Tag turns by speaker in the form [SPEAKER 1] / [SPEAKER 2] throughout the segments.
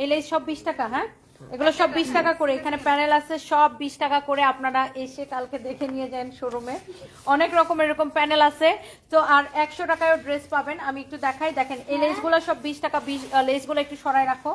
[SPEAKER 1] এই লেস সব টাকা হ্যাঁ? এগুলো সব বিশ টাকা করে। এখানে প্যানেল আছে সব বিশ টাকা করে আপনারা এসে কালকে দেখে নিয়ে যান শোরুমে। অনেক রকমের এরকম প্যানেল আছে। তো আর একশো টাকায়ও ড্রেস পাবেন। আমি একটু দেখাই। দেখেন এই লেসগুলো সব বিশ টাকা বিশ লেসগুলো একটু সরাই রাখো।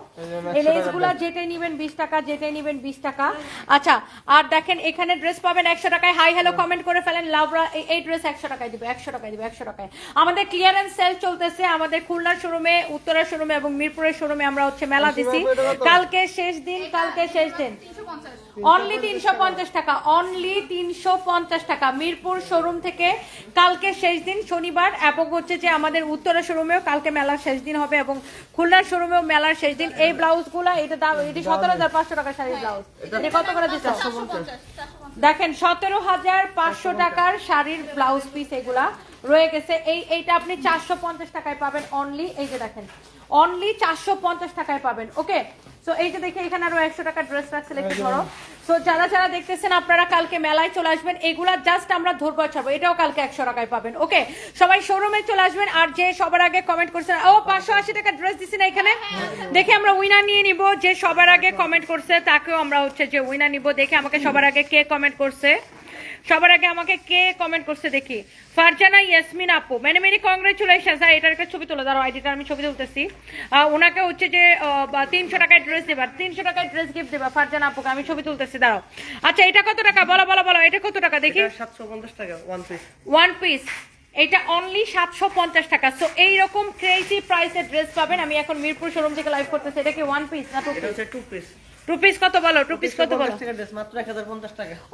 [SPEAKER 1] এই লেসগুলো যেটাই নিবেন বিশ টাকা যেটাই নিবেন বিশ টাকা। আচ্ছা আর দেখেন এখানে ড্রেস পাবেন একশো টাকায়। হাই হ্যালো কমেন্ট করে ফেলেন লাভরা এই- ড্রেস একশো টাকায় দিবে একশো টাকায় দিবে একশো টাকায়। আমাদের ক্লিয়ারেন্স সেল চলতেছে আমাদের খুলনার শোরুমে উত্তরার শোরুমে এবং মিরপুরের শোরুমে আমরা হচ্ছে মেলা দিছি। কালকে শেষ দিন কালকে শেষ দিন। অনলি তিনশো পঞ্চাশ টাকা অনলি তিনশো পঞ্চাশ টাকা। মিরপুর শোরুম থেকে কালকে শেষ দিন শনিবার এবং হচ্ছে যে আমাদের উত্তরা শোরুমেও কালকে মেলার শেষ দিন হবে এবং খুলনার শোরুমেও মেলার শেষ দিন। এই ব্লাউজগুলা এটা দাম এটি সতেরো হাজার পাঁচশো টাকা শাড়ির ব্লাউজ। এটা কত করে দিচ্ছে? দেখেন সতেরো হাজার পাঁচশো টাকার শাড়ির ব্লাউজ পিস এগুলা রয়ে গেছে। এই এইটা আপনি চারশো পঞ্চাশ টাকায় পাবেন। অনলি এই যে দেখেন অনলি চারশো পঞ্চাশ টাকায় পাবেন। ওকে সো এই যে দেখে এখানে আরও একশো টাকা ড্রেস রাখছে একটু ধরো। সো যারা যারা দেখতেছেন আপনারা কালকে মেলায় চলে আসবেন। এগুলা জাস্ট আমরা ধরবো ছাড়বো। এটাও কালকে একশো টাকায় পাবেন। ওকে সবাই শোরুমে চলে আসবেন। আর যে সবার আগে কমেন্ট করছেন ও পাঁচশো আশি টাকা ড্রেস দিছি না এখানে? দেখে আমরা উইনার নিয়ে নিব। যে সবার আগে কমেন্ট করছে তাকেও আমরা হচ্ছে যে উইনার নিব। দেখে আমাকে সবার আগে কে কমেন্ট করছে? সবার আগে আমাকে কে কমেন্ট করছে দেখি। ফারজানা ইয়াসমিন আপু। মানে মেরি কংগ্রেচুলেশন স্যার এটার একটা ছবি তোলো দাঁড়ো আইডিটা আমি ছবি তুলতেছি। ওনাকে হচ্ছে যে তিনশো টাকায় ড্রেস দেবা তিনশো টাকায় ড্রেস গিফট দেবা ফারজানা আপুকে আমি ছবি তুলতেছি দাঁড়াও। আচ্ছা এটা কত টাকা? বলো বলো বলো এটা কত টাকা? দেখি।
[SPEAKER 2] সাতশো পঞ্চাশ টাকা ওয়ান পিস
[SPEAKER 1] ওয়ান পিস এটা অনলি সাতশো পঞ্চাশ টাকা। সো এইরকম ক্রেজি প্রাইসের ড্রেস পাবেন। আমি এখন মিরপুর শোরুম থেকে লাইভ করতেছি। এটা কি ওয়ান পিস না টু পিস
[SPEAKER 2] হচ্ছে টু পিস
[SPEAKER 1] টু পিস কত বলো? টু পিস কত বলো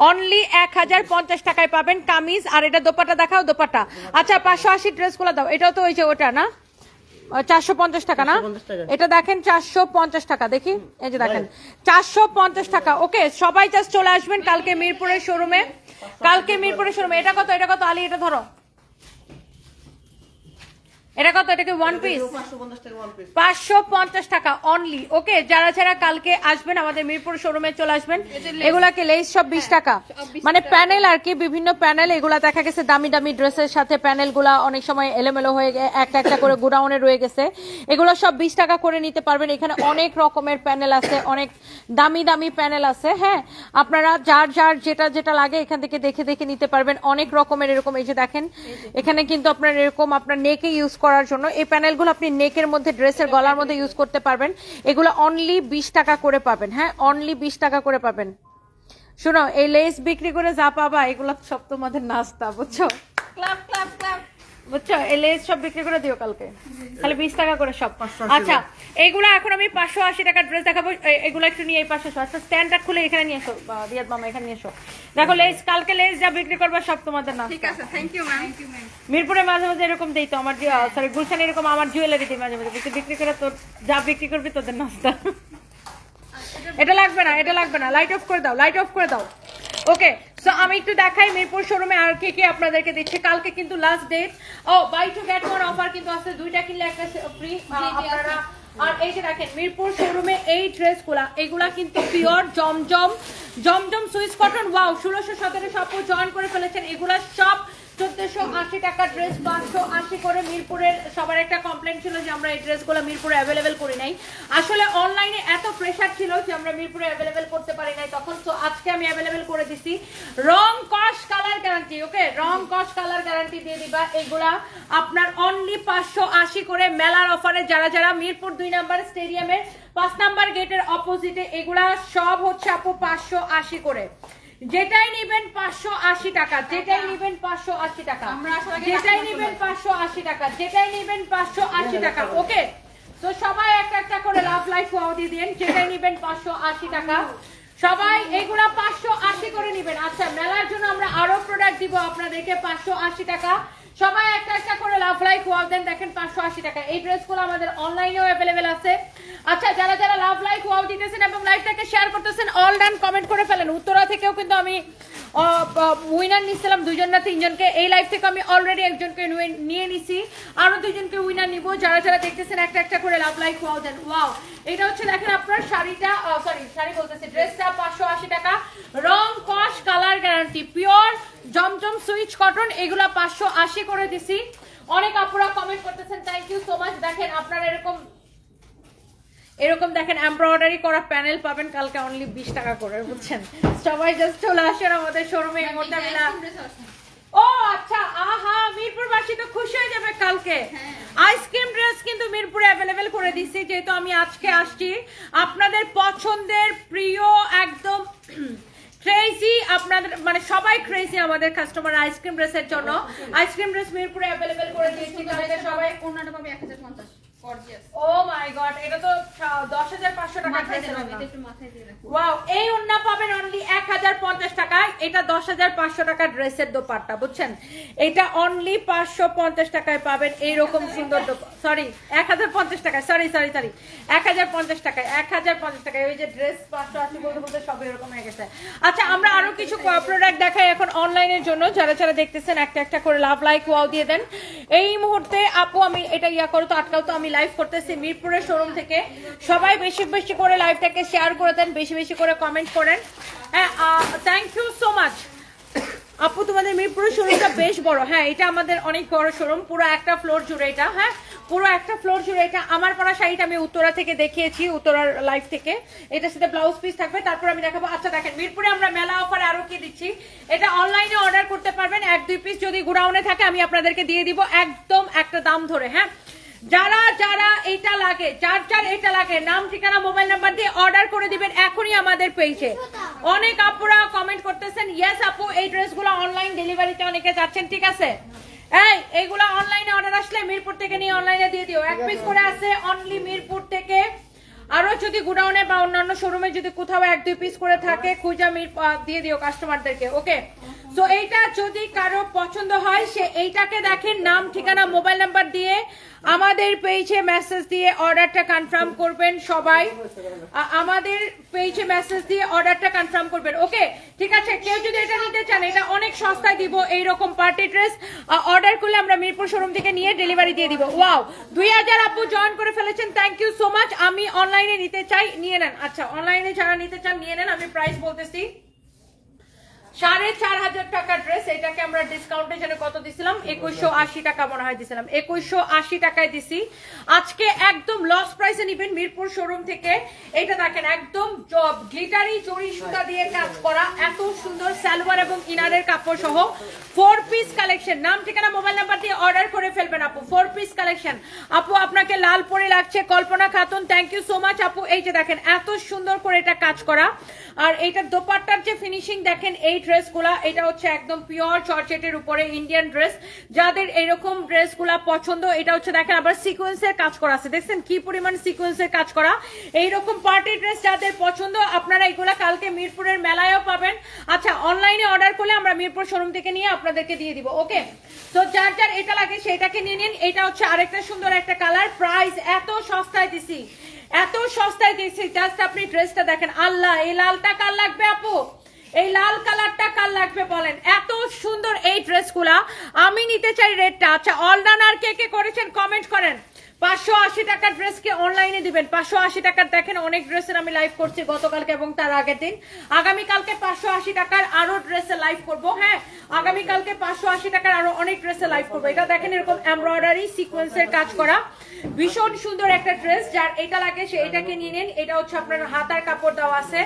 [SPEAKER 1] অনলি এক হাজার পঞ্চাশ টাকায় পাবেন কামিজ আর এটা দোপাটা দেখাও দোপাটা। আচ্ছা পাঁচশো আশি ড্রেসগুলো দাও। এটাও তো ওই যে ওটা না? চারশো পঞ্চাশ টাকা না? এটা দেখেন চারশো পঞ্চাশ টাকা। দেখি এই যে দেখেন। চারশো পঞ্চাশ টাকা। ওকে সবাই জাস্ট চলে আসবেন কালকে মিরপুরের শোরুমে কালকে মিরপুরের শোরুমে এটা কত এটা কত? আলি এটা ধরো। এটা কত? এটা কি ওয়ান পিস
[SPEAKER 2] পাঁচশো পঞ্চাশ টাকা
[SPEAKER 1] অনলি ওকে যারা যারা কালকে আসবেন আমাদের মিরপুর শোরুমে চলে আসবেন এগুলাকে লেস সব বিশ টাকা। মানে প্যানেল আর কি বিভিন্ন প্যানেল এগুলা দেখা গেছে দামি দামি ড্রেসের সাথে প্যানেলগুলা অনেক সময় এলোমেলো হয়ে একটা একটা করে গোডাউনে রয়ে গেছে। এগুলো সব বিশ টাকা করে নিতে পারবেন। এখানে অনেক রকমের প্যানেল আছে অনেক দামি দামি প্যানেল আছে হ্যাঁ? আপনারা যার যার যেটা যেটা লাগে এখান থেকে দেখে দেখে নিতে পারবেন। অনেক রকমের এরকম এই যে দেখেন এখানে কিন্তু আপনার এরকম আপনার নেকে ইউজ করার জন্য। এই প্যানেলগুলো আপনি নেকের মধ্যে, ড্রেসের গলার মধ্যে ইউজ করতে পারবেন। এগুলো অনলি বিশ টাকা করে পাবেন। হ্যাঁ অনলি বিশ টাকা করে পাবেন। শোনো, এই লেস বিক্রি করে যা পাবা, এগুলো সব তোমাদের নাস্তা, বুঝছ?
[SPEAKER 3] ক্লাব ক্লাব ক্লাব
[SPEAKER 1] বুঝছ? এই লেস সব বিক্রি করে দিও কালকে। খালি বিশ টাকা করে সব। আচ্ছা এইগুলো এখন আমি পাঁচশো আশি টাকার ড্রেস দেখাবো। এগুলো একটু নিয়ে এই পাশে এসো। আচ্ছা স্ট্যান্ডটা খুলে এখানে নিয়ে এসো রিয়াদ মামা এখানে নিয়ে এসো দেখো লেস কালকে লেস যা বিক্রি করবা সব তোমাদের না
[SPEAKER 3] ঠিক আছে thank you ma'am thank you ma'am
[SPEAKER 1] মিরপুরে মাঝে মাঝে এরকম দেই তো আমার সরি গুলশান এরকম আমার জুয়েলারি দিই মাঝে মাঝে। বিক্রি করে তোর যা বিক্রি করবি তোদের নাস্তা। এটা লাগবে না এটা লাগবে না। লাইট অফ করে দাও লাইট অফ করে দাও। ওকে সো আমি একটু দেখাই মিরপুর শোরুমে আর কে কে আপনাদেরকে দিচ্ছে। কালকে কিন্তু লাস্ট ডেট ও buy two get one offer কিন্তু আছে। দুইটা কিনলে একটা ফ্রি আপনারা আর এই যে দেখেন মিরপুর শোরুমে এই ড্রেসগুলা এগুলা কিন্তু pure Zamzam Zamzam Swiss cotton wow ষোলোশো সতেরো সব জয়েন করে ফেলেছেন। এগুলা সব চোদ্দশো আশি টাকা ড্রেস পাঁচশো আশি করে মিরপুরের, সবার একটা ছিল যে আমরা এই ড্রেসগুলো মিরপুরে করি নাই। আসলে অনলাইনে এত ছিল যে আমরা মিরপুরে করতে পারি নাই তখন। তো আজকে আমি করে দিছি। রং কস কালার গ্যারান্টি ওকে রং কালার গ্যারান্টি দিয়ে দিবা। এগুলা আপনার অনলি পাঁচশো আশি করে মেলার অফারে যারা যারা মিরপুর দুই নাম্বার স্টেডিয়ামের পাঁচ নাম্বার গেটের অপোজিটে এগুলা সব হচ্ছে আপু পাঁচশো আশি করে। যেটাই নিবেন পাঁচশো আশি টাকা যেটাই নিবেন পাঁচশো আশি টাকা। যেটাই
[SPEAKER 3] নেবেন
[SPEAKER 1] নিবেন পাঁচশো আশি টাকা যেটাই নিবেন পাঁচশো আশি টাকা ওকে? তো সবাই একটা একটা করে লাভ লাইফ ওয়াও দিয়ে দিন যেটাই নিবেন পাঁচশো আশি টাকা। সবাই এগুলা পাঁচশো আশি করে নিবেন। আচ্ছা মেলার জন্য আমরা আরও প্রোডাক্ট দিব আপনাদেরকে পাঁচশো আশি টাকা। সবাই একটা একটা করে লাভ লাইফ ওয়াও দেন, দেখেন পাঁচশো আশি টাকা। এই ড্রেসগুলো আমাদের অনলাইনেও অ্যাভেলেবেল আছে। আচ্ছা যারা যারা লাভ লাইফ ওয়াও দিতেছেন এবং লাইভটাকে শেয়ার করতেছেন অল ডান কমেন্ট করে ফেলেন। উত্তরা থেকেও কিন্তু আমি উইনার নিছিলাম দুজন না তিনজনকে। এই লাইভ থেকে আমি অলরেডি একজনকে নিয়ে- নিছি। আরও দুজনকে উইনার নিব। যারা যারা দেখতেছেন, একটা একটা করে লাভ লাইফ ওয়াও দেন। ওয়াও এটা হচ্ছে, দেখেন আপনার শাড়িটা সরি শাড়ি বলতেছে ড্রেসটা পাঁচশো আশি টাকা। রং কস colour guarantee pure Zamzam Swiss cotton এগুলা পাঁচশো আশি করে দিছি। অনেক আপুরা কমেন্ট করতেছেন থ্যাংক ইউ সো মাচ দেখেন আপনারা এরকম এরকম দেখেন এমব্রয়ডারি করা প্যানেল পাবেন কালকে অনলি বিশ টাকা করে বুঝছেন? সবাই জাস্ট চলে আসেন আমাদের শোরুমে না- ও আচ্ছা আহা মিরপুরবাসী তো খুশি হয়ে যাবে কালকে। আইসক্রিম ড্রেস কিন্তু মিরপুরে অ্যাভেলেবেল করে দিচ্ছি যেহেতু আমি আজকে আসছি। আপনাদের পছন্দের প্রিয় একদম ক্রেজি আপনাদের মানে সবাই ক্রেজি আমাদের কাস্টমার আইসক্রিম ড্রেসের জন্য। আইসক্রিম ড্রেস মিরপুরে অ্যাভেলেবেল করে দিয়েছি। সবাই
[SPEAKER 3] অন্যটা পাবে 1050 গর্জিয়াস
[SPEAKER 1] ও মাই গড এটা তো টাকা ওয়াও এই ওন্না পাবেন অনলি টাকায়। এটা দশ হাজার পাঁচশো টাকা ড্রেসের দোপাট্টা বুঝছেন? এটা অনলি পাঁচশো পঞ্চাশ টাকায় পাবেন সুন্দর সরি সরি সরি সরি ওই যে ড্রেস বলতে বলতে সব এরকম হয়ে গেছে। আচ্ছা আমরা আরও কিছু প্রোডাক্ট দেখাই এখন অনলাইনের জন্য। যারা যারা দেখতেছেন একটা একটা করে লাভ লাইক ওয়াও দিয়ে দেন। এই মুহূর্তে আপু আমি এটা ইয়া করো তো আটকাও তো আমি লাইভ করতেছি মিরপুরের শোরুম থেকে। সবাই বেশি বেশি করে লাইভটাকে শেয়ার করে দেন, বেশি বেশি করে কমেন্ট করেন। হ্যাঁ থ্যাংক ইউ সো মাচ আপু, তোমাদের মিরপুরের শোরুমটা বেশ বড়। হ্যাঁ এটা আমাদের অনেক বড় শোরুম পুরো একটা ফ্লোর জুড়ে এটা হ্যাঁ? পুরো একটা ফ্লোর জুড়ে এটা। আমার পরা শাড়িটা আমি উত্তরা থেকে দেখিয়েছি, উত্তরার লাইভ থেকে। এটার সাথে ব্লাউজ পিস থাকবে। তারপর আমি দেখাবো। আচ্ছা দেখেন, মিরপুরে আমরা মেলা অফার আরও কি দিচ্ছি? এটা অনলাইনে অর্ডার করতে পারবেন। এক, দুই পিস যদি গুড়াউনে থাকে, আমি আপনাদেরকে দিয়ে দিব একদম একটা দাম ধরে হ্যাঁ? যারা যারা এটা লাগে, যার যার এটা লাগে, নাম, ঠিকানা, মোবাইল নাম্বার দিয়ে অর্ডার করে দিবেন এখনই আমাদের পেজে অনেক আপুরা কমেন্ট করতেছেন ইয়েস আপু, এই ড্রেসগুলো অনলাইন ডেলিভারিতে অনেকে যাচ্ছেন, ঠিক আছে? এই এইগুলো অনলাইনে অর্ডার আসলে মিরপুর থেকে নিয়ে অনলাইনে দিয়ে দিও। এক পিস করে আছে অনলি মিরপুর থেকে। আরও যদি গুডাউনে বা অন্যান্য শোরুমে যদি কোথাও এক, দুই পিস করে থাকে, খুঁজা মির দিয়ে দিও কাস্টমারদেরকে ওকে তো এইটা যদি কারও পছন্দ হয়, সে এইটাকে দেখেন, নাম, ঠিকানা, মোবাইল নাম্বার দিয়ে আমাদের পেজে মেসেজ দিয়ে অর্ডারটা কনফার্ম করবেন সবাই। আমাদের পেজে মেসেজ দিয়ে অর্ডারটা কনফার্ম করবেন। ওকে ঠিক আছে? কেউ যদি এটা নিতে চান, এটা অনেক সস্তায় দিব এইরকম পার্টি ড্রেস অর্ডার করলে আমরা মিরপুর শোরুম থেকে নিয়ে ডেলিভারি দিয়ে দিব। ওয়াও দুই হাজার আপু জয়েন করে ফেলেছেন। থ্যাংক ইউ সো মাচ আমি অনলাইনে নিতে চাই, নিয়ে নেন। আচ্ছা অনলাইনে যারা নিতে চান, নিয়ে নেন। আমি প্রাইস বলতেছি। সাড়ে চার হাজার টাকা ড্রেস এটাকে আমরা ডিসকাউন্টে যেন কত দিছিলাম? একুশশো আশি টাকা মনে হয় একুশশো আশি টাকায় দিছি। আজকে একদম লস প্রাইসে নিবেন মিরপুর শোরুম থেকে। এটা দেখেন, একদম গ্লিটারি জরি সুতা দিয়ে কাজ করা, এত সুন্দর সালোয়ার এবং ইনারের কাপড় সহ। ফোর পিস কালেকশন নাম, ঠিকানা মোবাইল নাম্বার দিয়ে অর্ডার করে ফেলবেন আপু। ফোর পিস কালেকশন আপু, আপনাকে লাল পরে লাগছে। Kalpana Khatun thank you so much আপু। এই যে দেখেন, এত সুন্দর করে এটা কাজ করা। আর এইটার দোপাট্টার যে ফিনিশিং দেখেন এই ড্রেসগুলা, এটা হচ্ছে একদম পিওর চর্চেটের উপরে ইন্ডিয়ান ড্রেস যাদের এরকম ড্রেসগুলা পছন্দ, এটা হচ্ছে দেখেন আবার সিকোয়েন্সের কাজ করা আছে। দেখছেন কি পরিমাণ সিকোয়েন্সের কাজ করা? এইরকম পার্টি ড্রেস যাদের পছন্দ, আপনারা এগুলা কালকে মিরপুরের মেলায়ও পাবেন। আচ্ছা অনলাইনে অর্ডার করলে আমরা মিরপুর শোরুম থেকে নিয়ে আপনাদেরকে দিয়ে দিব, ওকে? তো যার যার এটা লাগে সেটাকে নিয়ে নিন। এটা হচ্ছে আরেকটা সুন্দর একটা কালার প্রাইস এত সস্তায় দিছি। এত সস্তায় দিয়েছি জাস্ট আপনি ড্রেসটা দেখেন। আল্লাহ, এই লালটা কার লাগবে আপু? এই লাল কালারটা কার লাগবে বলেন? এত সুন্দর এই ড্রেসগুলা। আমি নিতে চাই রেডটা। আচ্ছা অলডানার কে কে করেছেন কমেন্ট করেন। পাঁচশো আশি টাকার ড্রেসকে অনলাইনে দিবেন। পাঁচশো আশি টাকার দেখেন, অনেক ড্রেসের আমি লাইভ করছি গতকালকে এবং তার আগের দিন। আগামীকালকে পাঁচশো আশি টাকার আরও ড্রেসে লাইভ করব হ্যাঁ? আগামীকালকে পাঁচশো আশি টাকার আরও অনেক ড্রেসে লাইভ করব। এটা দেখেন এরকম এমব্রয়ডারি সিকোয়েন্সের কাজ করা। ভীষণ সুন্দর একটা ড্রেস যার এটা লাগে সে এটাকে নিয়ে নিন। এটা হচ্ছে আপনার হাতার কাপড় দেওয়া আছে।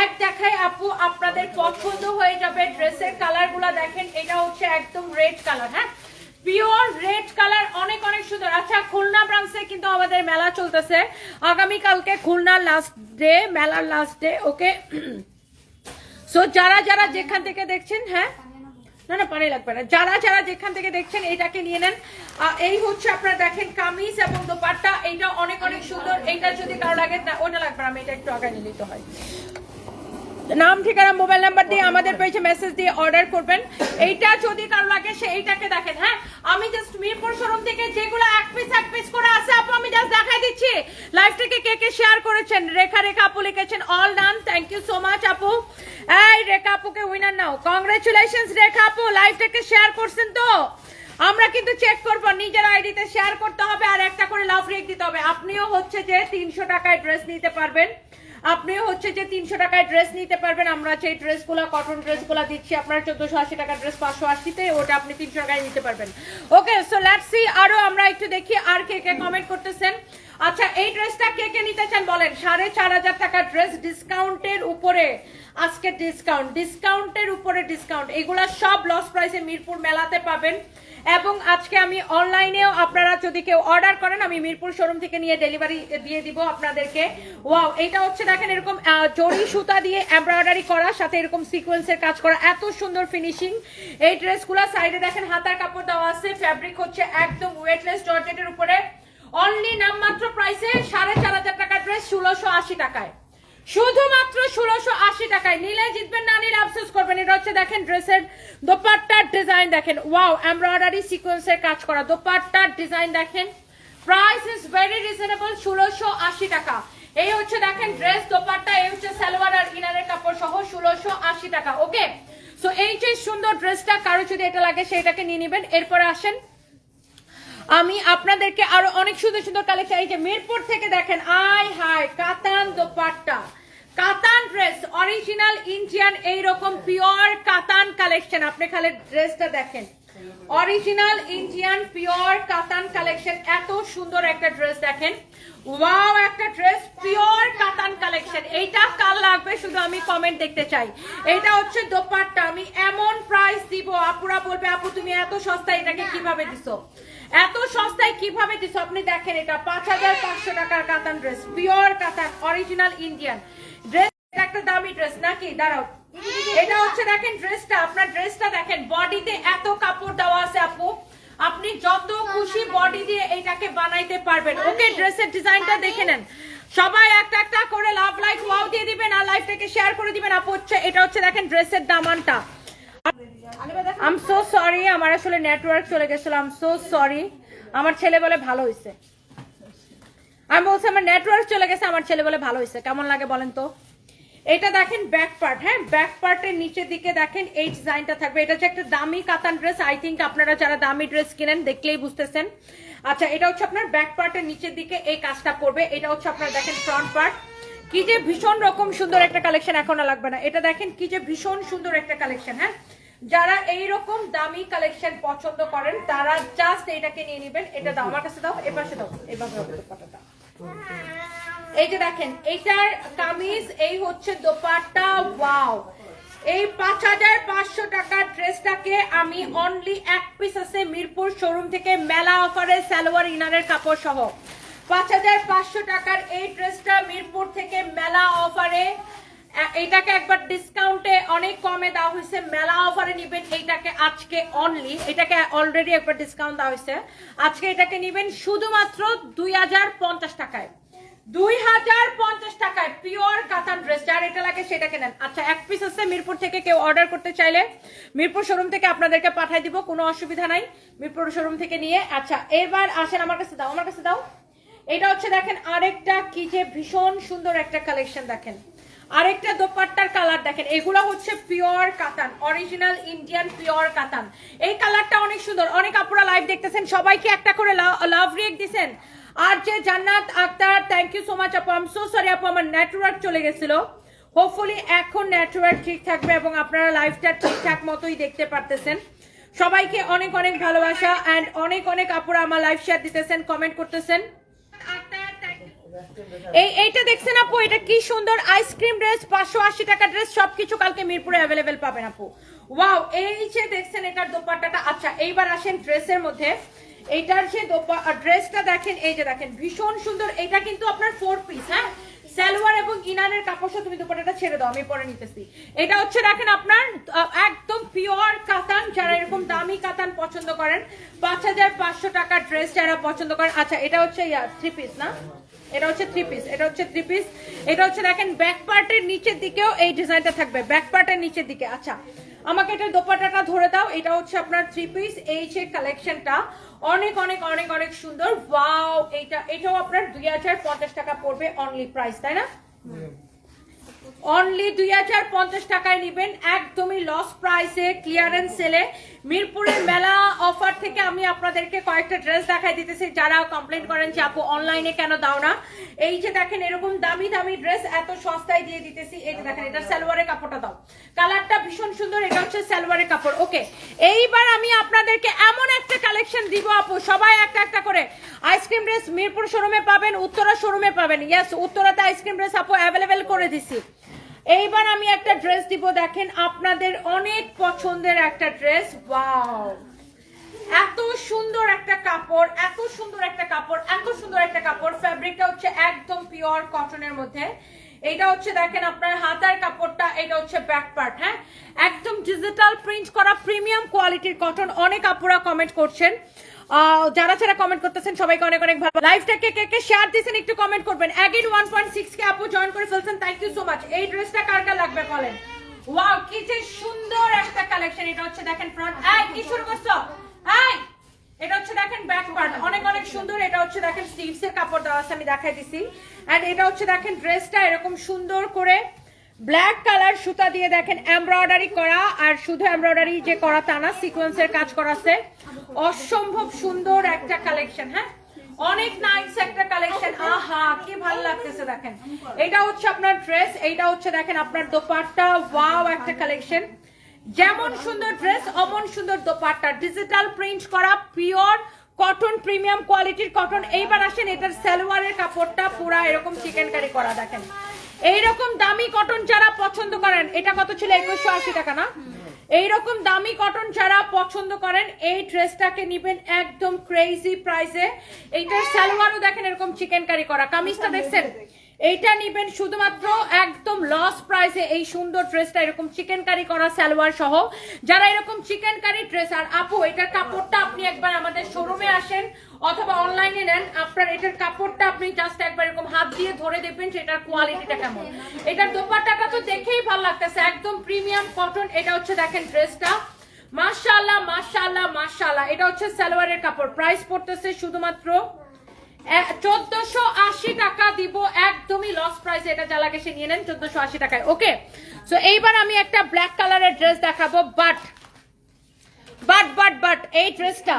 [SPEAKER 1] এক দেখায় আপু, আপনাদের পছন্দ হয়ে যাবে ড্রেসের কালারগুলা দেখেন, এটা হচ্ছে একদম রেড কালার হ্যাঁ? পিওর রেড কালার, অনেক অনেক সুন্দর। আচ্ছা খুলনা ব্রাঞ্চে কিন্তু আমাদের মেলা চলতেছে। আগামী কালকে খুলনার লাস্ট ডে মেলার লাস্ট ডে ওকে সো যারা যারা যেখান থেকে দেখছেন হ্যাঁ? না না, পানি লাগবে না। যারা যারা যেখান থেকে দেখছেন, এটাকে নিয়ে নেন। এই হচ্ছে আপনারা দেখেন কামিজ এবং দোপাট্টা। এইটা অনেক অনেক সুন্দর। এইটা যদি কারও লাগে না ওটা লাগবে না, আমি এটা একটু আগে নিলে তো হয়। নাম ঠিকানা, মোবাইল নাম্বার দিয়ে আমাদের পেজে মেসেজ দিয়ে অর্ডার করবেন। এইটা যদি কারও লাগে, সে এইটাকে দেখেন হ্যাঁ? আমি জাস্ট মিরপুর শোরুম থেকে যেগুলো এক পিস এক পিস করে আছে, আপু, আমি জাস্ট দেখাই দিচ্ছি। লাইভটাকে কে কে শেয়ার করেছেন, রেখা রেখা আপু লিখেছেন all done thank you so much আপু। এই, রেখা আপুকে উইনার নাও। কংগ্রেচুলেশনস রেখা আপু লাইভটাকে শেয়ার করছেন তো। আমরা কিন্তু চেক করব, নিজের আইডিতে শেয়ার করতে হবে আর একটা করে লাভ রেক দিতে হবে। আপনিও হচ্ছে যে তিনশো টাকায় ড্রেস নিতে পারবেন। আপনিও হচ্ছে যে তিনশো টাকায় ড্রেস নিতে পারবেন। আমরা যে ড্রেসগুলো কটন ড্রেসগুলো দিচ্ছি। আপনার চোদ্দশো আশি টাকা ড্রেস পাঁচশো আশিতে, ওটা আপনি তিনশো টাকায় নিতে পারবেন। ওকে সো লেটস সি আরও আমরা একটু দেখি আর কে কে কমেন্ট করতেছেন। আচ্ছা এই ড্রেসটা কে কে নিতে চান বলেন? সাড়ে চার হাজার টাকা ড্রেস ডিসকাউন্টের উপরে, আজকে ডিসকাউন্ট ডিসকাউন্টের উপরে ডিসকাউন্ট এগুলা সব লস প্রাইসে মিরপুর মেলাতে পাবেন। এবং আজকে আমি অনলাইনেও আপনারা যদি কেউ অর্ডার করেন, আমি মিরপুর শোরুম থেকে নিয়ে ডেলিভারি দিয়ে দিব আপনাদেরকে। ওয়াও, এটা হচ্ছে দেখেন এরকম জরি সুতা দিয়ে এমব্রয়ডারি করা, সাথে এরকম সিকোয়েন্সের কাজ করা, এত সুন্দর ফিনিশিং। এই ড্রেসগুলো সাইডে দেখেন হাতার কাপড় দেওয়া আছে, ফ্যাব্রিক হচ্ছে একদম ওয়েটলেস জর্জেটের উপরে। অনলি নামমাত্র প্রাইসে সাড়ে চার হাজার টাকার ড্রেস ষোলোশো আশি টাকায়। শুধুমাত্র ষোলোশো আশি টাকায় নিলে জিতবেন না, নিলে আফসোস করবেন। এটা হচ্ছে দেখেন ড্রেসের দোপাট্টার ডিজাইন দেখেন। ওয়াও, এমব্রয়ডারি সিকোয়েন্সের কাজ করা দোপাট্টার ডিজাইন দেখেন। প্রাইস ইজ ভেরি রিজনেবল ষোলোশো আশি টাকা। এই হচ্ছে দেখেন ড্রেস, দোপাট্টা, এই হচ্ছে সালোয়ার আর ইনারের কাপড় সহ ষোলোশো আশি টাকা ওকে সো এই যে সুন্দর ড্রেসটা, কারও যদি এটা লাগে সেটাকে নিয়ে নেবেন। এরপরে আসেন আমি আপনাদেরকে আরও অনেক সুন্দর সুন্দর কালেকশন এই যে মিরপুর থেকে দেখেন I high katan dupatta. Katan dress original Indian এইরকম পিওর কাতান কালেকশন আপনি খালি ড্রেসটা দেখেন। Original Indian pure katan collection এত সুন্দর একটা ড্রেস দেখেন। ওয়াও একটা ড্রেস পিওর কাতান কালেকশন এইটা কাল লাগবে? শুধু আমি কমেন্ট দেখতে চাই। এটা হচ্ছে দোপাট্টা। আমি এমন প্রাইস দিব। আপুরা বলবে, আপু, তুমি এত সস্তায় এটাকে কীভাবে দিছো? এত সস্তায় কীভাবে দিছো? আপনি দেখেন এটা, পাঁচ হাজার পাঁচশো টাকার katan dress pure katan original Indian dress একটা দামি ড্রেস নাকি? দাঁড়াও, এটা হচ্ছে দেখেন ড্রেসটা আপনার ড্রেসটা দেখেন বডিতে এত কাপড় দেওয়া আছে আপু। আপনি যত খুশি বডি দিয়ে এটাকে বানাইতে পারবেন। ওকে ড্রেসের ডিজাইনটা দেখে নেন। সবাই একটা একটা করে লাভ লাইক ওয়াও দিয়ে দিবেন আর লাইভটাকে শেয়ার করে দিবেন। আপু, হচ্ছে, এটা হচ্ছে দেখেন ড্রেসের দামানটা। আম সো সরি আমার আসলে নেটওয়ার্ক চলে গেছিল। আম সো সরি আমার ছেলে বলে ভালো হয়েছে আমি বলছি, আমার নেটওয়ার্ক চলে গেছে, আমার ছেলে বলে ভালো হয়েছে কেমন লাগে বলেন তো? এটা দেখেন ব্যাক পার্ট হ্যাঁ? ব্যাক পার্টের নিচের দিকে দেখেন এই ডিজাইনটা থাকবে। এটা হচ্ছে একটা দামি কাতান ড্রেস আই থিঙ্ক আপনারা যারা দামি ড্রেস কিনেন, দেখলেই বুঝতেছেন। আচ্ছা এটা হচ্ছে আপনার ব্যাক পার্টের নিচের দিকে এই কাজটা করবে। এটা হচ্ছে আপনার দেখেন ফ্রন্ট পার্ট কি যে ভীষণ রকম সুন্দর একটা কালেকশন এখন লাগবে না। এটা দেখেন কি যে ভীষণ সুন্দর একটা কালেকশন হ্যাঁ? যারা এই রকম দামি কালেকশন পছন্দ করেন, তারা জাস্ট এটাকে নিয়ে নেবেন। এটা দাও, আমার কাছে দাও, এপাশে দাও, এভাবে এই যে দেখেন, এইটার কামিজ, এই হচ্ছে দোপাট্টা ওয়াও এই পাঁচ হাজার পাঁচশো টাকার ড্রেসটাকে আমি অনলি এক পিস আছে মিরপুর শোরুম থেকে মেলা অফারে সালোয়ার, ইনারের কাপড় সহ। পাঁচ হাজার পাঁচশো টাকার এই ড্রেসটা মিরপুর থেকে মেলা অফারে এ- এইটাকে একবার ডিসকাউন্টে অনেক কমে দেওয়া হয়েছে। মেলা অফারে নিবেন এইটাকে আজকে অনলি এটাকে অলরেডি একবার ডিসকাউন্ট দেওয়া হয়েছে। আজকে এটাকে নিবেন শুধুমাত্র দুই হাজার পঞ্চাশ টাকায়। দুই হাজার পঞ্চাশ টাকায় পিওর কাতান ড্রেস যার এটা লাগে সেটাকে নেন। আচ্ছা এক পিস আছে মিরপুর থেকে কেউ অর্ডার করতে চাইলে মিরপুর শোরুম থেকে আপনাদেরকে পাঠাই দিব, কোনো অসুবিধা নাই। মিরপুর শোরুম থেকে নিয়ে। আচ্ছা এবার আসেন আমার কাছে দাও, আমার কাছে দাও। এটা হচ্ছে দেখেন আরেকটা কি যে ভীষণ সুন্দর একটা কালেকশন দেখেন। আরেকটা দোপাট্টার কালার দেখেন, এগুলো হচ্ছে pure katan original Indian pure কাতান। এই কালারটা অনেক সুন্দর, অনেক আপুরা লাইভ দেখতেছেন, সবাইকে একটা করে লাভ রিয়েক্ট দিছেন। আর যে Jannat Akter thank you so much আপু আম সো সরি আপু, আমার নেটওয়ার্ক চলে গেছিল। হোপফুলি এখন নেটওয়ার্ক ঠিক থাকবে এবং আপনারা লাইভটা ঠিকঠাক মতোই দেখতে পারতেছেন। সবাইকে অনেক অনেক ভালোবাসা অ্যান্ড অনেক অনেক আপুরা আমার লাইভ শেয়ার দিতেছেন কমেন্ট করতেছেন। এই, এইটা দেখছেন আপু, এটা কি সুন্দর আইসক্রিম ড্রেস পাঁচশো আশি টাকা ড্রেস সবকিছু কালকে মিরপুরে অ্যাভেলেবেল পাবেন আপু। ওয়াও এই যে দেখছেন এটার দোপাট্টাটা আচ্ছা এইবার আসেন ড্রেসের মধ্যে। এইটার যে ড্রেসটা দেখেন, এই যে দেখেন, ভীষণ সুন্দর, এটা কিন্তু আপনার ফোর পিস হ্যাঁ? সালোয়ার এবং ইনারের কাপড় তুমি দোপাট্টাটা ছেড়ে দাও, আমি পরে নিতেছি। এটা হচ্ছে দেখেন আপনার একদম পিওর কাতান, যারা এরকম দামি কাতান পছন্দ করেন, পাঁচ হাজার পাঁচশো টাকার ড্রেস যারা পছন্দ করেন আচ্ছা এটা হচ্ছে থ্রি পিস না? এটা হচ্ছে থ্রি পিস এটা হচ্ছে থ্রি পিস এটা হচ্ছে দেখেন ব্যাক পার্টের নিচের দিকেও এই ডিজাইনটা থাকবে ব্যাক পার্টের নিচের দিকে। আচ্ছা আমাকে এটা দোপাটাটা ধরে দাও, এটা হচ্ছে আপনার থ্রি পিস এই যে কালেকশনটা অনেক অনেক অনেক অনেক সুন্দর। ওয়াও এটা এটাও আপনার দুই হাজার পঞ্চাশ টাকা পড়বে অনলি প্রাইস তাই না? অনলি দুই হাজার পঞ্চাশ টাকায় নেবেন। একদমই লস প্রাইসে ক্লিয়ারেন্স সেলে মিরপুরের মেলা অফার থেকে আমি আপনাদেরকে কয়েকটা ড্রেস দেখাই দিতেছি। যারা কমপ্লেন করেন যে, আপু অনলাইনে কেন দাও না? এই যে দেখেন, এরকম দামি দামি ড্রেস এত সস্তায় দিয়ে দিতেছি। এই যে দেখেন, এটা সালোয়ারের কাপড়টা দাও। কালারটা ভীষণ সুন্দর, এটা হচ্ছে সালোয়ারের কাপড়। ওকে এইবার আমি আপনাদেরকে এমন একটা কালেকশন দিব, আপু, সবাই একটা একটা করে। আইসক্রিম ড্রেস মিরপুর শোরুমে পাবেন, উত্তরা শোরুমে পাবেন। ইয়েস উত্তরাতে আইসক্রিম ড্রেস আপু অ্যাভেলেবেল করে দিছি। এইবার আমি একটা ড্রেস দিব, দেখেন আপনাদের অনেক পছন্দের একটা ড্রেস ওয়াও এত সুন্দর একটা কাপড়, এত সুন্দর একটা কাপড়, এত সুন্দর একটা কাপড়। ফ্যাব্রিকটা হচ্ছে একদম পিওর কটনের মধ্যে। এটা হচ্ছে, দেখেন আপনার হাতার কাপড়টা এটা হচ্ছে ব্যাক পার্ট হ্যাঁ? একদম ডিজিটাল প্রিন্ট করা প্রিমিয়াম কোয়ালিটির কটন অনেক আপুরা কমেন্ট করছেন। যারা যারা কমেন্ট করতেছেন, সবাইকে অনেক অনেক ভালো লাইভটাকে কে কে শেয়ার দিয়েছেন একটু কমেন্ট করবেন। Again one point six K আপু জয়েন করে ফেলছেন থ্যাংক ইউ সো মাচ এই ড্রেসটা কার কার লাগবে বলেন? ওয়াও কি যে সুন্দর একটা কালেকশন এটা হচ্ছে দেখেন ফ্রন্ট এই, কি শুরু করছ এই, এটা হচ্ছে দেখেন ব্যাক পার্ট অনেক অনেক সুন্দর, এটা হচ্ছে দেখেন স্লিভস এর কাপড় দেওয়া আছে, আমি দেখাই দিছি। এন্ড এটা হচ্ছে দেখেন ড্রেসটা এরকম সুন্দর করে ব্ল্যাক কালার সুতা দিয়ে দেখেন এমব্রয়ডারি করা, আর শুধু এমব্রয়ডারি যে করা তা না সিকোয়েন্সের কাজ করা আছে। অসম্ভব সুন্দর একটা কালেকশন হ্যাঁ? অনেক নাইস একটা কালেকশন আহা, কি ভালো লাগতেছে, দেখেন। এটা হচ্ছে আপনার ড্রেস এইটা হচ্ছে, দেখেন, আপনার দোপাট্টা। ওয়াও একটা কালেকশন যেমন সুন্দর ড্রেস অমন সুন্দর দোপাট্টা। ডিজিটাল প্রিন্ট করা পিওর কটন প্রিমিয়াম কোয়ালিটির কটন এইবার আসেন, এটার সালোয়ারের কাপড়টা পুরা এরকম চিকেন কারি করা দেখেন। এইরকম দামি কটন যারা পছন্দ করেন, এটা কত ছিল? একুশশো আশি টাকা, না? এইরকম দামি কটন যারা পছন্দ করেন এই ড্রেসটাকে নিবেন একদম ক্রেজি প্রাইসে এইটার সালোয়ারও দেখেন এরকম চিকেন কারি করা। কামিজটা দেখছেন? এইটা নিবেন শুধুমাত্র একদম লস প্রাইসে এই সুন্দর ড্রেসটা এরকম চিকেন কারি করা সালোয়ার সহ। যারা এরকম চিকেন কারি ড্রেস আর আপু এটার কাপড়টা আপনি একবার আমাদের শোরুমে আসেন। অথবা অনলাইনে নেন, আপনার এটার কাপড়টা আপনি জাস্ট একবার এরকম হাত দিয়ে ধরে দেখবেন যে এটার কোয়ালিটিটা কেমন। এটার দোপাট্টাটা তো দেখেই ভালো লাগতেছে, একদম প্রিমিয়াম কটন এটা হচ্ছে দেখেন ড্রেসটা মাশাআল্লাহ মাশাআল্লাহ মাশাআল্লাহ, এটা হচ্ছে সালোয়ারের কাপড় প্রাইস পড়তেছে শুধুমাত্র চোদ্দশো আশি টাকা দিব, একদমই লস প্রাইস এটা যা লাগে সে নিয়ে নেন, চোদ্দশো আশি টাকায় ওকে সো এইবার আমি একটা ব্ল্যাক কালারের ড্রেস দেখাবো বাট বাট বাট বাট এই ড্রেসটা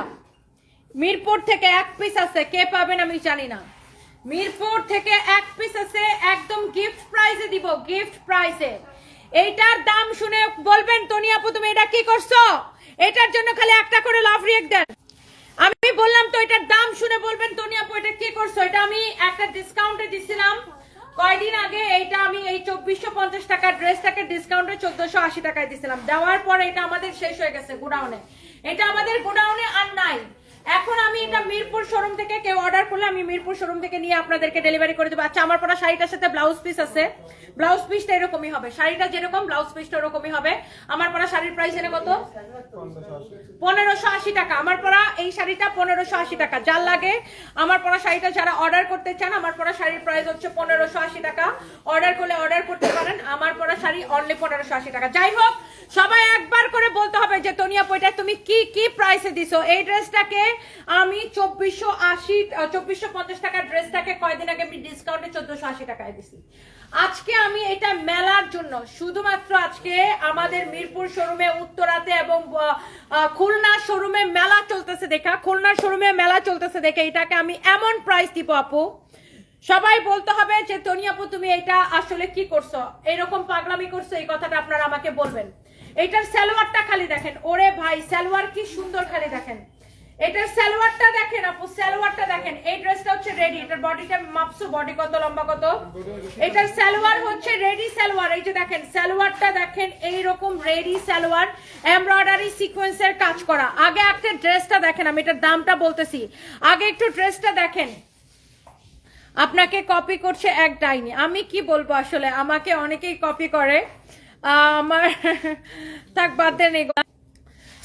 [SPEAKER 1] মিরপুর থেকে এক পিস আছে, কে পাবেন আমি জানি না। মিরপুর থেকে এক পিস আছে, একদম গিফট প্রাইসে দিব গিফট প্রাইসে এইটার দাম শুনে বলবেন তনি আপু, তুমি এটা কি করছ? এটার জন্য খালি একটা করে লাভ রিয়েক্ট দেন। আমি বললাম তো, এটার দাম শুনে বলবেন তনি আপু, এটা কি করছ? এটা আমি একটা ডিসকাউন্টে দিছিলাম। কয়দিন আগে এইটা আমি এই চব্বিশশো পঞ্চাশ টাকার ড্রেসটাকে ডিসকাউন্টে চোদ্দশো আশি টাকায় দিছিলাম। দেওয়ার পরে এটা আমাদের শেষ হয়ে গেছে গোডাউনে এটা আমাদের গোডাউনে আর নাই। এখন আমি এটা মিরপুর শোরুম থেকে কেউ অর্ডার করলে আমি মিরপুর শোরুম থেকে নিয়ে আপনাদেরকে ডেলিভারি করে দেবো। আচ্ছা আমার পরা শাড়িটার সাথে ব্লাউজ পিস আছে। ব্লাউজ পিসটা এরকমই হবে। শাড়িটা যেরকম ব্লাউজ পিসটা ওরকমই হবে। আমার পরা শাড়ির প্রাইস এনে কত? পনেরোশো আশি টাকা। আমার পরা এই শাড়িটা পনেরোশো আশি টাকা। যার লাগে, আমার পরা শাড়িটা যারা অর্ডার করতে চান, আমার পরা শাড়ির প্রাইস হচ্ছে পনেরোশো আশি টাকা। অর্ডার করলে অর্ডার করতে পারেন। আমার পরা শাড়ি অনলি পনেরোশো আশি টাকা। যাই হোক, সবাই একবার করে বলতে হবে যে, তনিয়া পয়টা তুমি কি কি প্রাইসে দিছো? এই ড্রেসটাকে আমি চব্বিশশো আশি চব্বিশশো পঞ্চাশ টাকার ড্রেসটাকে কয়দিন আগে আমি ডিসকাউন্টে চোদ্দশো আশি টাকায় দিছি। আজকে আমি এটা মেলার জন্য, শুধুমাত্র আজকে আমাদের মিরপুর শোরুমে, উত্তরাতে এবং খুলনা শোরুমে মেলা চলতেছে দেখা, খুলনা শোরুমে মেলা চলতেছে দেখে এটাকে আমি এমন প্রাইস দিব আপু। সবাই বলতে হবে যে, তনি আপু, তুমি এটা আসলে কি করছ? এরকম পাগলামি করছ, এই কথাটা আপনারা আমাকে বলবেন। এটার সালোয়ারটা খালি দেখেন। ওরে ভাই, সালোয়ার কি সুন্দর খালি দেখেন। এটার সালোয়ারটা দেখেন আপু, সালোয়ারটা দেখেন। এই ড্রেসটা হচ্ছে রেডি এটার বডিটা মাপসো বডি কত, লম্বা কত? এটার সালোয়ার হচ্ছে রেডি সালোয়ার। এই যে দেখেন, সালোয়ারটা দেখেন এই রকম রেডি সালোয়ার এমব্রয়ডারি সিকোয়েন্সের কাজ করা। আগে একটা ড্রেসটা দেখেন, আমি এটার দামটা বলতেছি। আগে একটু ড্রেসটা দেখেন। আপনাকে কপি করছে এক ডাইনি। আমি কি বলব আসলে? আমাকে অনেকেই কপি করে। আমার থাক, বাদ দেন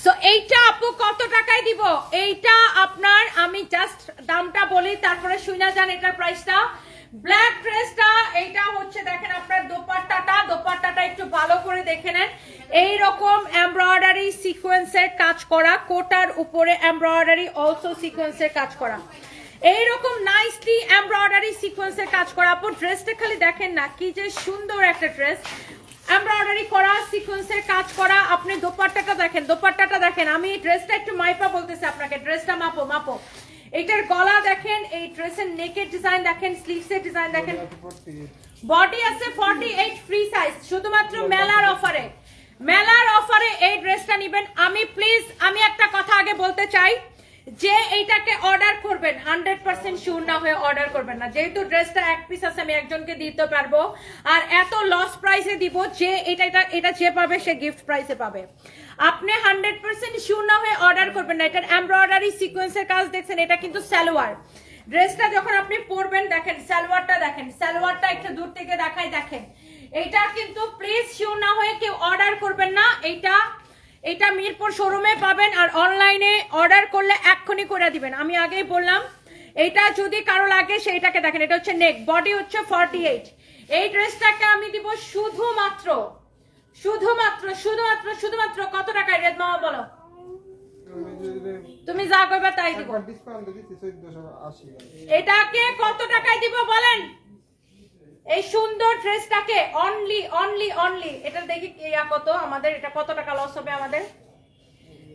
[SPEAKER 1] সো এইটা আপু কত টাকায় দিব? এইটা আপনার, আমি জাস্ট দামটা বলি, তারপরে শুনে যান এটার প্রাইসটা ব্ল্যাক ড্রেসটা এইটা হচ্ছে দেখেন আপনার দোপাট্টাটা। দোপাট্টাটা একটু ভালো করে দেখে নেন। এই রকম এমব্রয়ডারি সিকোয়েন্সের কাজ করা, কোটার উপরে এমব্রয়ডারি অলসো সিকোয়েন্সের কাজ করা। এইরকম নাইসলি এমব্রয়ডারি সিকোয়েন্সের কাজ করা। আপু ড্রেসটা খালি দেখেন না, কি যে সুন্দর একটা ড্রেস এমব্রয়ডারি করা সিকোয়েন্সের কাজ করা আপনি দোপাট্টাটা দেখেন দোপাট্টাটা দেখেন। আমি এই ড্রেসটা একটু মাইপা বলতেছি আপনাকে ড্রেসটা মাপো মাপো। এইটার গলা দেখেন এই ড্রেসের নেকের ডিজাইন দেখেন স্লিভসের ডিজাইন দেখেন। বডি আছে 48 ফ্রি সাইজ শুধুমাত্র মেলার অফারে মেলার অফারে এই ড্রেসটা নেবেন। আমি প্লিজ আমি একটা কথা আগে বলতে চাই। যে এইটাকে অর্ডার করবেন হান্ড্রেড পার্সেন্ট শিওর না হয়ে অর্ডার করবেন না। যেহেতু ড্রেসটা এক পিস আছে, আমি একজনকে দিতে পারব। আর এত লস প্রাইসে দিব যে এটা এটা এটা যে পাবে, সে গিফট প্রাইসে পাবে। আপনি হান্ড্রেড পার্সেন্ট শিওর না হয়ে অর্ডার করবেন না। এটার এমব্রয়ডারি সিকোয়েন্সের কাজ দেখছেন, এটা কিন্তু সালোয়ার। ড্রেসটা যখন আপনি পরবেন, দেখেন, সালোয়ারটা দেখেন, সালোয়ারটা একটু দূর থেকে দেখাই দেখেন। এটা কিন্তু প্লিজ শিওর না হয়ে কেউ অর্ডার করবেন না। এইটা এটা মিরপুর শোরুমে পাবেন আর অনলাইনে অর্ডার করলে এক্ষুনি করে দিবেন। আমি আগেই বললাম এটা যদি কারও লাগে সেইটাকে দেখেন এটা হচ্ছে নেক বডি হচ্ছে ফর্টি এইট এই ড্রেসটাকে আমি দিব শুধুমাত্র শুধুমাত্র শুধুমাত্র শুধুমাত্র কত টাকায় রেদ মামা বলো? তুমি যা করবে তাই দিব। এটাকে কত টাকায় দিব বলেন? এই সুন্দর ড্রেসটাকে অনলি অনলি অনলি এটা দেখি ইয়া কত? আমাদের এটা কত টাকা লস হবে আমাদের?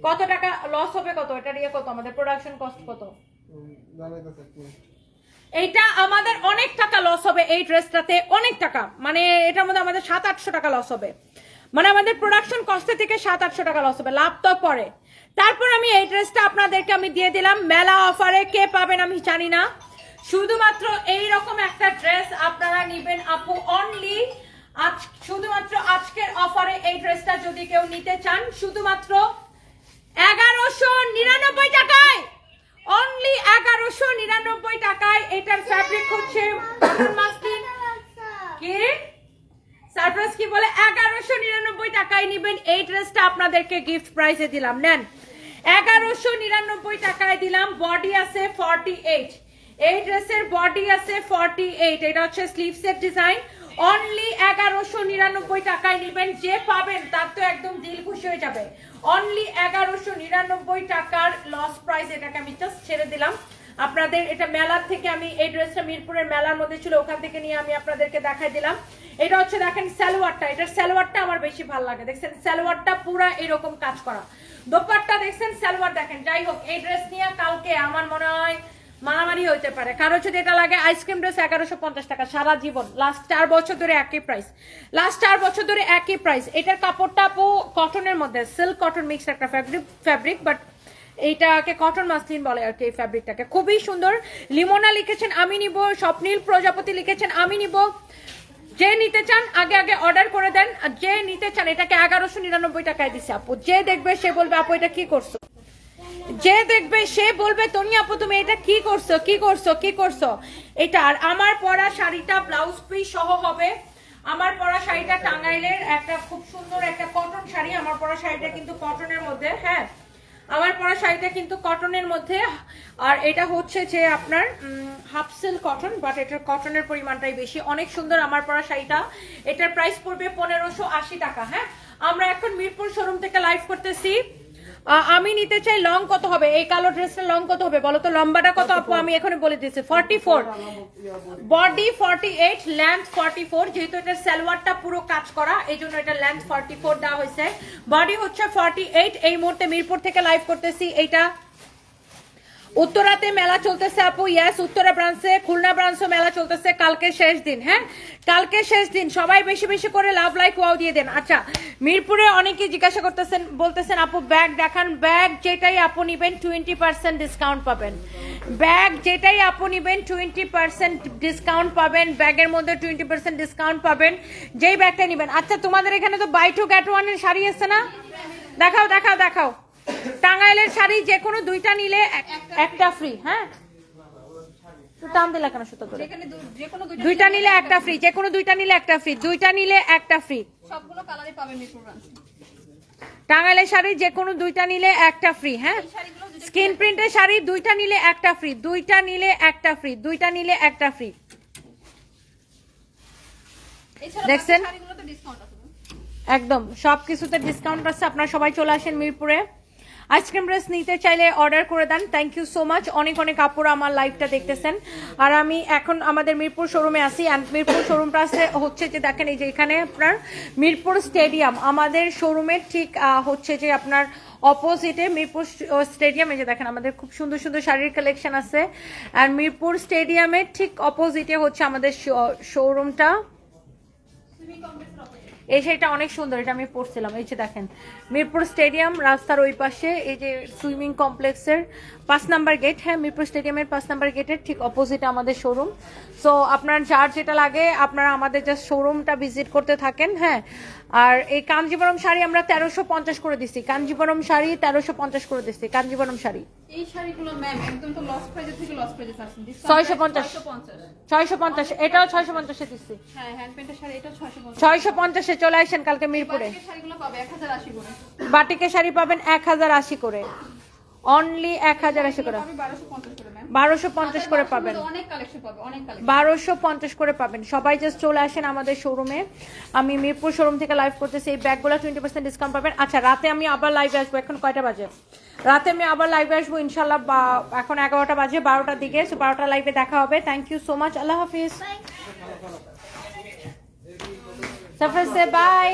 [SPEAKER 1] কত টাকা লস হবে কত? এটা ইয়ে কত? আমাদের প্রোডাকশন কস্ট কত? এইটা আমাদের অনেক টাকা লস হবে এই ড্রেসটাতে, অনেক টাকা। মানে এটার মধ্যে আমাদের সাত আটশো টাকা লস হবে। মানে আমাদের প্রোডাকশন কস্টে থেকে সাত আটশো টাকা লস হবে। লাভ তো পরে। তারপর আমি এই ড্রেসটা আপনাদেরকে আমি দিয়ে দিলাম। মেলা অফারে কে পাবেন আমি জানি না। শুধুমাত্র এই রকম একটা ড্রেস আপনারা নিবেন আপু অনলি আজ শুধুমাত্র আজকের অফারে এই ড্রেসটা যদি কেউ নিতে চান, শুধুমাত্র এগারোশো নিরানব্বই টাকায়। অনলি এগারোশো নিরানব্বই টাকায় এটার ফ্যাব্রিক হচ্ছে কি? সারপ্রাইজ কি বলে? এগারোশো নিরানব্বই টাকায় নিবেন। এই ড্রেসটা আপনাদেরকে গিফট প্রাইসে দিলাম। নেন। এগারোশো নিরানব্বই টাকায় দিলাম। বডি আছে ফর্টি এইট এই ড্রেসের বডি আছে ফর্টি এইট এটা হচ্ছে স্লিভসের ডিজাইন অনলি এগারোশো নিরানব্বই টাকায় নিবেন, যে পাবেন তার তো একদম দিল খুশি হয়ে যাবে। অনলি এগারোশো নিরানব্বই টাকার লস প্রাইস এটাকে আমি জাস্ট ছেড়ে দিলাম। আপনাদের এটা মেলার থেকে আমি, এই ড্রেসটা মিরপুরের মেলার মধ্যে ছিল, ওখান থেকে নিয়ে আমি আপনাদেরকে দেখাই দিলাম। এটা হচ্ছে দেখেন সালোয়ারটা, এটার সালোয়ারটা আমার বেশি ভালো লাগে। দেখছেন, সালোয়ারটা পুরা এরকম কাজ করা। দোপাট্টা দেখছেন, সালোয়ার দেখেন। যাই হোক, এই ড্রেস নিয়ে কালকে আমার মনে হয় মারামারি হইতে পারে। কারও যদি এটা লাগে আইসক্রিম ড্রেস এগারোশো পঞ্চাশ টাকা সারা জীবন। লাস্ট চার বছর ধরে একই প্রাইস লাস্ট চার বছর ধরে একই প্রাইস এটার কাপড়টা আপু কটনের মধ্যে সিল্ক কটন মিক্স একটা ফ্যাব্রিক ফ্যাব্রিক বাট এইটাকে কটন মাসলিন বলে আর কি এই ফ্যাব্রিকটাকে খুবই সুন্দর। লিমোনা লিখেছেন, আমি নিব। স্বপ্নীল প্রজাপতি লিখেছেন, আমি নিব। যে নিতে চান, আগে আগে অর্ডার করে দেন। যে নিতে চান, এটাকে এগারোশো নিরানব্বই টাকায় দিছে আপু। যে দেখবে, সে বলবে, আপু, এটা কি করছ? যে দেখবে, সে বলবে তনি আপু, তুমি এটা কি করছ? কি করছ? কি করছ? এটা আর আমার পরা শাড়িটা ব্লাউজ পিস সহ হবে। আমার পরা শাড়িটা টাঙ্গাইলের একটা খুব সুন্দর একটা কটন শাড়ি। আমার পরা শাড়িটা কিন্তু কটনের মধ্যে হ্যাঁ? আমার পরা শাড়িটা কিন্তু কটনের মধ্যে। আর এটা হচ্ছে যে আপনার হাফ সিল্ক কটন বাট এটার কটনের পরিমাণটাই বেশি। অনেক সুন্দর আমার পরা শাড়িটা। এটার প্রাইস পড়বে পনেরোশো টাকা হ্যাঁ? আমরা এখন মিরপুর শোরুম থেকে লাইভ করতেছি। আমি নিতে চাই লং কত হবে? এই কালো ড্রেসটা লং কত হবে? বলো তো লম্বাটা কত? আপু আমি এখানে বলে দিচ্ছি forty four. Body forty eight length forty four. যেহেতু এটা সালোয়ারটা পুরো কাজ করা এই জন্য এটা লেন্থ ফর্টি ফোর দেওয়া হয়েছে। বডি হচ্ছে ফর্টি এইট। এই মুহূর্তে মিরপুর থেকে লাইভ করতেছি। এইটা উত্তরাতে মেলা চলতেছে, আপু ইয়াস উত্তরা ব্রাঞ্চে খুলনা ব্রাঞ্চে মেলা চলতেছে, কালকে শেষ দিন হ্যাঁ? কালকে শেষ দিন, সবাই বেশি বেশি করে লাভ লাইক ওয়াও দিয়ে দেন। আচ্ছা মিরপুরে অনেকে জিজ্ঞাসা করতেছেন, বলতেছেন, আপু ব্যাগ দেখান ব্যাগ যেটাই আপু নিবেন টোয়েন্টি পার্সেন্ট ডিসকাউন্ট পাবেন। ব্যাগ যেটাই আপু নিবেন টোয়েন্টি পার্সেন্ট ডিসকাউন্ট পাবেন, ব্যাগের মধ্যে টোয়েন্টি পার্সেন্ট ডিসকাউন্ট পাবেন, যেই ব্যাগটা নিবেন। আচ্ছা তোমাদের এখানে তো বাই টু গেট ওয়ানের শাড়ি এসছে না? দেখাও দেখাও দেখাও। টাঙ্গাইলের শাড়ি যে কোনো দুইটা নিলে একটা ফ্রি হ্যাঁ? টান দিলা কেন সুতো
[SPEAKER 3] দুইটা
[SPEAKER 1] নিলে একটা ফ্রি যে কোনো দুইটা নিলে একটা ফ্রি দুইটা নিলে একটা ফ্রি
[SPEAKER 3] সবগুলো কালারই পাবেন
[SPEAKER 1] টাঙ্গাইলের শাড়ি যে কোনো দুইটা নিলে একটা ফ্রি হ্যাঁ? স্কিন প্রিন্টের শাড়ি দুইটা নিলে একটা ফ্রি দুইটা নিলে একটা ফ্রি দুইটা নিলে একটা ফ্রি দেখছেন? একদম সব কিছুতে ডিসকাউন্ট আছে। আপনারা সবাই চলে আসেন মিরপুরে। আইসক্রিম ড্রেস নিতে চাইলে অর্ডার করে দেন। থ্যাংক ইউ সো মাচ অনেক অনেক আপুরা আমার লাইভটা দেখতেছেন। আর আমি এখন আমাদের মিরপুর শোরুমে আসি অ্যান্ড মিরপুর শোরুমটা আছে হচ্ছে যে দেখেন এই যে এখানে আপনার মিরপুর স্টেডিয়াম আমাদের শোরুমের ঠিক হচ্ছে যে আপনার অপোজিটে মিরপুর স্টেডিয়ামে যে দেখেন আমাদের খুব সুন্দর সুন্দর শাড়ির কালেকশন আছে। আর মিরপুর স্টেডিয়ামের ঠিক অপোজিটে হচ্ছে আমাদের শোরুমটা এই শাড়িটা অনেক সুন্দর, এটা আমি পড়ছিলাম এই যে দেখেন, মিরপুর স্টেডিয়াম, রাস্তার ওই পাশে, এই যে সুইমিং কমপ্লেক্সের পাঁচ নাম্বার গেট হ্যাঁ মিরপুর স্টেডিয়ামের পাঁচ নাম্বার গেটের ঠিক অপোজিটে আমাদের শোরুম সো আপনার যার যেটা লাগে আপনারা আমাদের জাস্ট শোরুমটা ভিজিট করতে থাকেন হ্যাঁ। আর এই কাঞ্জিবরম শাড়ি আমরা তেরোশো পঞ্চাশ করে দিচ্ছি কাঞ্জিবরম শাড়ি তেরোশো পঞ্চাশ করে দিচ্ছি কাঞ্জিবরম শাড়ি।
[SPEAKER 3] এই শাড়িগুলো ম্যাম একদম তো লস থেকে প্রাইজে
[SPEAKER 1] এটাও ছয়শো পঞ্চাশে দিচ্ছি
[SPEAKER 3] হ্যাঁ হ্যান্ড পেন্টের শাড়ি এটা ছয়শো পঞ্চাশ।
[SPEAKER 1] চলে আসেন কালকে মিরপুরে।
[SPEAKER 3] বাটিকের শাড়িগুলো পাবে করে।
[SPEAKER 1] শাড়ি পাবেন এক হাজার আশি করে। অনলি এক হাজার আশি করে।
[SPEAKER 3] বারোশো পঞ্চাশ করে
[SPEAKER 1] করে পাবেন। বারোশো পঞ্চাশ করে পাবেন। সবাই জাস্ট চলে আসেন আমাদের শোরুমে আমি মিরপুর শোরুম থেকে লাইভ করতেছি এই ব্যাগগুলো টোয়েন্টি পার্সেন্ট ডিসকাউন্ট পাবেন। আচ্ছা রাতে আমি আবার লাইভে আসব এখন কয়টা বাজে? রাতে আমি আবার লাইভে আসব ইনশাল্লাহ এখন এগারোটা বাজে বারোটার দিকে। সো বারোটা লাইভে দেখা হবে। থ্যাংক ইউ সো মাচ আল্লাহ হাফিজ। সাফার সে বাই